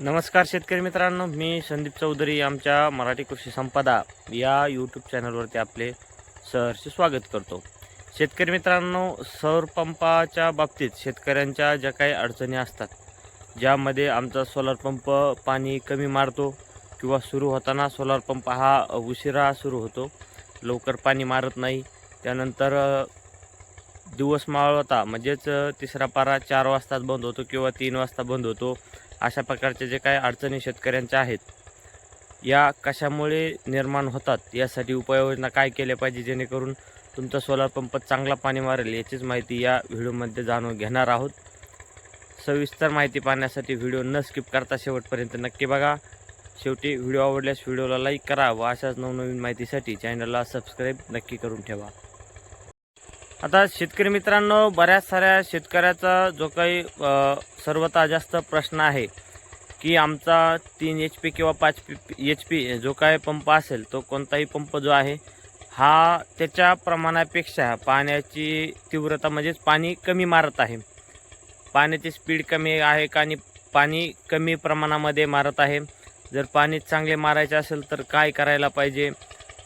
नमस्कार शेतकरी मित्रांनो मी संदीप चौधरी आमच्या मराठी कृषी संपदा या यूट्यूब चॅनलवरती आपले सहर्ष स्वागत करतो. शेतकरी मित्रांनो सौर पंपाच्या बाबतीत शेतकऱ्यांच्या ज्या काही अडचणी असतात ज्यामध्ये आमचा सोलार पंप पाणी कमी मारतो किंवा सुरू होताना सोलार पंप हा उशिरा सुरू होतो लवकर पाणी मारत नाही. त्यानंतर दिवस मावळता म्हणजेच तिसरा पारा चार वाजताच बंद होतो किंवा तीन वाजता बंद होतो. अशा प्रकारचे जे काही अडचणी शेतकऱ्यांच्या आहेत या कशामुळे निर्माण होतात? यासाठी उपाययोजना काय केल्या पाहिजे जेणेकरून तुमचा सोलार पंप चांगला पाणी मारेल याचीच माहिती या व्हिडिओमध्ये जाणून घेणार आहोत. सविस्तर माहिती पाहण्यासाठी व्हिडिओ न स्किप करता शेवटपर्यंत नक्की बघा. शेवटी व्हिडिओ आवडल्यास व्हिडिओला लाईक करा व अशाच नवनवीन माहितीसाठी चॅनलला सबस्क्राईब नक्की करून ठेवा. आता शेतकरी मित्रांनो बऱ्याच साऱ्या शेतकऱ्याचा जो काही सर्वता जास्त प्रश्न आहे की आमचा तीन एच पी किंवा पाच पी एच पी जो काय पंप असेल तो कोणताही पंप जो आहे हा त्याच्या प्रमाणापेक्षा पाण्याची तीव्रता म्हणजेच पाणी कमी मारत आहे. पाण्याची स्पीड कमी आहे का आणि पाणी कमी प्रमाणामध्ये मारत आहे. जर पाणी चांगले मारायचे असेल तर काय करायला पाहिजे?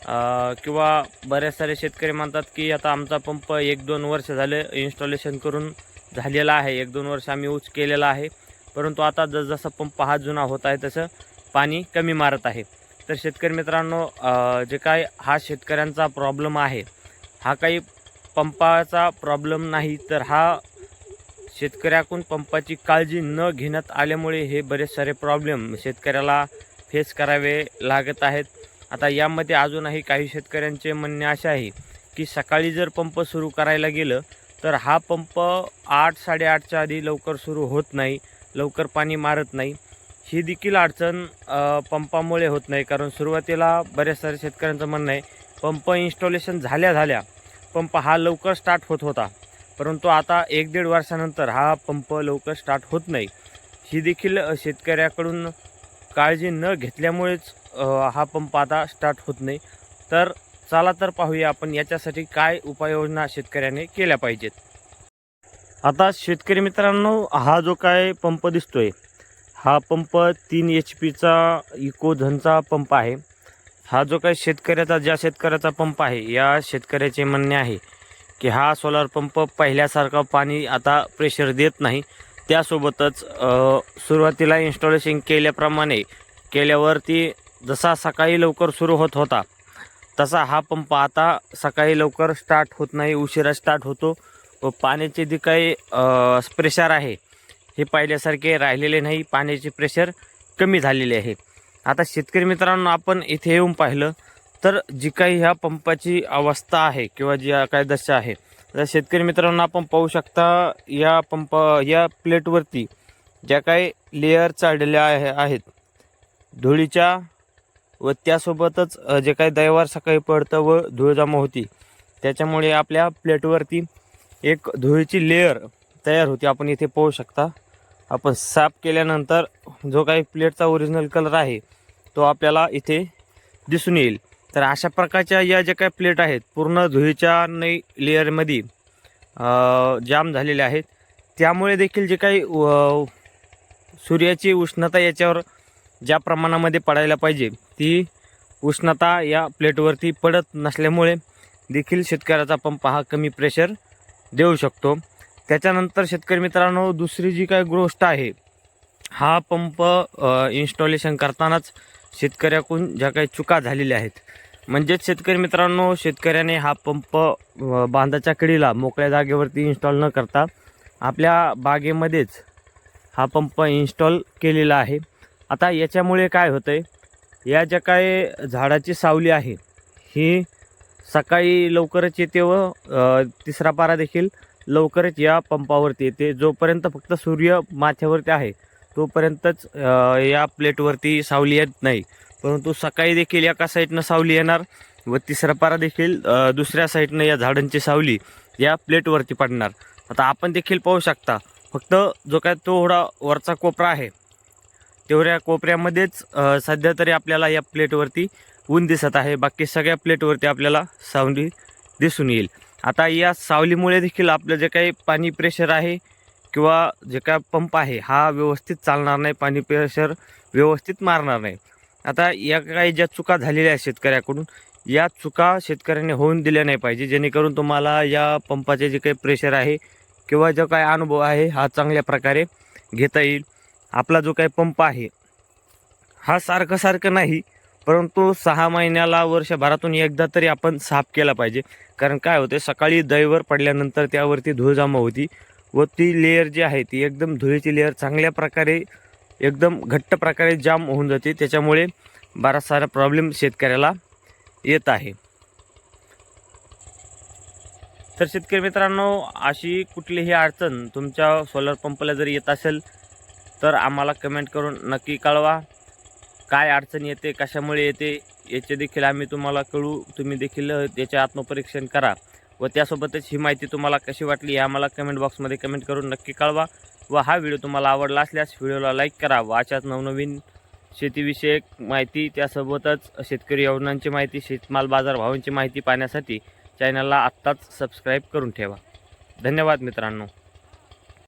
किंवा बरेच सारे शेतकरी म्हणतात की आता आमचा पंप एक दोन वर्ष झाले इन्स्टॉलेशन करून झालेला आहे. एक दोन वर्ष आम्ही यूज केलेला आहे. परंतु आता जसजसा पंप हा जुना होत आहे तसं पाणी कमी मारत आहे. तर शेतकरी मित्रांनो जे काय हा शेतकऱ्यांचा प्रॉब्लेम आहे हा काही पंपाचा प्रॉब्लेम नाही तर हा शेतकऱ्याकडून पंपाची काळजी न घेण्यात आल्यामुळे हे बरेच सारे प्रॉब्लेम शेतकऱ्याला फेस करावे लागत आहेत. आता यामध्ये अजूनही काही शेतकऱ्यांचे म्हणणे असे आहे की सकाळी जर पंप सुरू करायला गेलं तर हा पंप आठ साडेआठच्या आधी लवकर सुरू होत नाही लवकर पाणी मारत नाही. ही देखील अडचण पंपामुळे होत नाही कारण सुरुवातीला बऱ्याच साऱ्या शेतकऱ्यांचं म्हणणं आहे पंप इन्स्टॉलेशन झाल्या झाल्या पंप हा लवकर स्टार्ट होत होता. परंतु आता एक दीड वर्षानंतर हा पंप लवकर स्टार्ट होत नाही. ही देखील शेतकऱ्याकडून काळजी न घेतल्यामुळेच हा पंप आता स्टार्ट होत नाही. तर चला तर पाहूया आपण याच्यासाठी काय उपाययोजना शेतकऱ्याने केल्या पाहिजेत. आता शेतकरी मित्रांनो हा जो काय पंप दिसतोय हा पंप तीन एच पीचा इकोझनचा पंप आहे. हा जो काही शेतकऱ्याचा ज्या शेतकऱ्याचा पंप आहे या शेतकऱ्याचे म्हणणे आहे की हा सोलार पंप पहिल्यासारखा पाणी आता प्रेशर देत नाही. त्यासोबतच सुरुवातीला इन्स्टॉलेशन केल्याप्रमाणे केल्यावरती जसा सकाळी लवकर सुरू होत होता तसा हा पंप आता सकाळी लवकर स्टार्ट होत नाही उशिरा स्टार्ट होतो. व पाण्याचे जे काही प्रेशर आहे हे पाहिल्यासारखे राहिलेले नाही. पाण्याचे प्रेशर कमी झालेले आहे. आता शेतकरी मित्रांनो आपण इथे येऊन पाहिलं तर जी काही ह्या पंपाची अवस्था आहे किंवा जी काय दशा आहे तर शेतकरी मित्रांनो आपण पाहू शकता या पंप या प्लेटवरती ज्या काही लेअर चढलेल्या आहे आहेत. धुळीच्या व त्यासोबतच जे काही दैवार सकाळी पडतं व धूळ जमा होती त्याच्यामुळे आपल्या प्लेटवरती एक धुळीची लेअर तयार होती. आपण इथे पाहू शकता. आपण साफ केल्यानंतर जो काही प्लेटचा ओरिजिनल कलर आहे तो आपल्याला इथे दिसून येईल. तर अशा प्रकारच्या या ज्या काही प्लेट आहेत पूर्ण धुळीच्या नाही लेअरमध्ये जाम झालेले आहेत. त्यामुळे देखील जे काही सूर्याची उष्णता याच्यावर ज्या प्रमाणामध्ये पडायला पाहिजे ती उष्णता या प्लेटवरती पडत नसल्यामुळे देखील शेतकऱ्याचा पंप हा कमी प्रेशर देऊ शकतो. त्याच्यानंतर शेतकरी मित्रांनो दुसरी जी काही गोष्ट आहे हा पंप इन्स्टॉलेशन करतानाच शेतकऱ्याकडून ज्या काही चुका झालेल्या आहेत. म्हणजेच शेतकरी मित्रांनो शेतकऱ्याने हा पंप बांधाच्या कडीला मोकळ्या जागेवरती इन्स्टॉल न करता आपल्या बागेमध्येच हा पंप इन्स्टॉल केलेला आहे. आता याच्यामुळे काय होतं आहे या ज्या काय झाडाची सावली आहे ही सकाळी लवकरच येते व तिसरा पारा देखील लवकरच या पंपावरती येते. जोपर्यंत फक्त सूर्य माथ्यावरती आहे तोपर्यंतच या प्लेटवरती सावली येत नाही. परंतु सकाळी देखील एका साईडनं सावली येणार व तिसरा पारा देखील दुसऱ्या साईडनं या झाडांची सावली या प्लेटवरती पडणार. आता आपण देखील पाहू शकता फक्त जो काय थोडा वरचा कोपरा आहे तेवढ्या कोपऱ्यामध्येच सध्या तरी आपल्याला या प्लेटवरती ऊन दिसत आहे. बाकी सगळ्या प्लेटवरती आपल्याला सावली दिसून येईल. आता या सावलीमुळे देखील आपलं जे काही पाणी प्रेशर आहे किंवा जे काय पंप आहे हा व्यवस्थित चालणार नाही. पाणी प्रेशर व्यवस्थित मारणार नाही. आता या काही ज्या चुका झालेल्या आहेत शेतकऱ्याकडून या चुका शेतकऱ्याने होऊन दिल्या नाही पाहिजे. जेणेकरून तुम्हाला या पंपाचे जे काही प्रेशर आहे किंवा जो काही अनुभव आहे हा चांगल्या प्रकारे घेता येईल. आपला जो काही पंप आहे हा सारखं सारखं नाही परंतु सहा महिन्याला वर्षभरातून एकदा तरी आपण साफ केला पाहिजे. कारण काय होते सकाळी दहीवर पडल्यानंतर त्यावरती धूळ जमा होती व ती लेअर जी आहे ती एकदम धुळीची लेअर चांगल्या प्रकारे एकदम घट्ट प्रकारे जाम होऊन जाते. त्याच्यामुळे बराच सारा प्रॉब्लेम शेतकऱ्याला येत आहे. तर शेतकरी मित्रांनो अशी कुठलीही अडचण तुमच्या सोलर पंपला जर येत असेल तर आम्हाला कमेंट करून नक्की कळवा. काय अडचण येते कशामुळे येते याचे देखील आम्ही तुम्हाला कळू. तुम्ही देखील याचे आत्मपरीक्षण करा. व त्यासोबतच ही माहिती तुम्हाला कशी वाटली हे आम्हाला कमेंट बॉक्समध्ये कमेंट करून नक्की कळवा. व हा व्हिडिओ तुम्हाला आवडला असल्यास व्हिडिओला लाईक करा. व अशाच नवनवीन शेतीविषयक माहिती त्यासोबतच शेतकरी योजनांची माहिती शेतमाल बाजार भावांची माहिती पाहण्यासाठी चॅनलला आत्ताच सबस्क्राईब करून ठेवा. धन्यवाद मित्रांनो.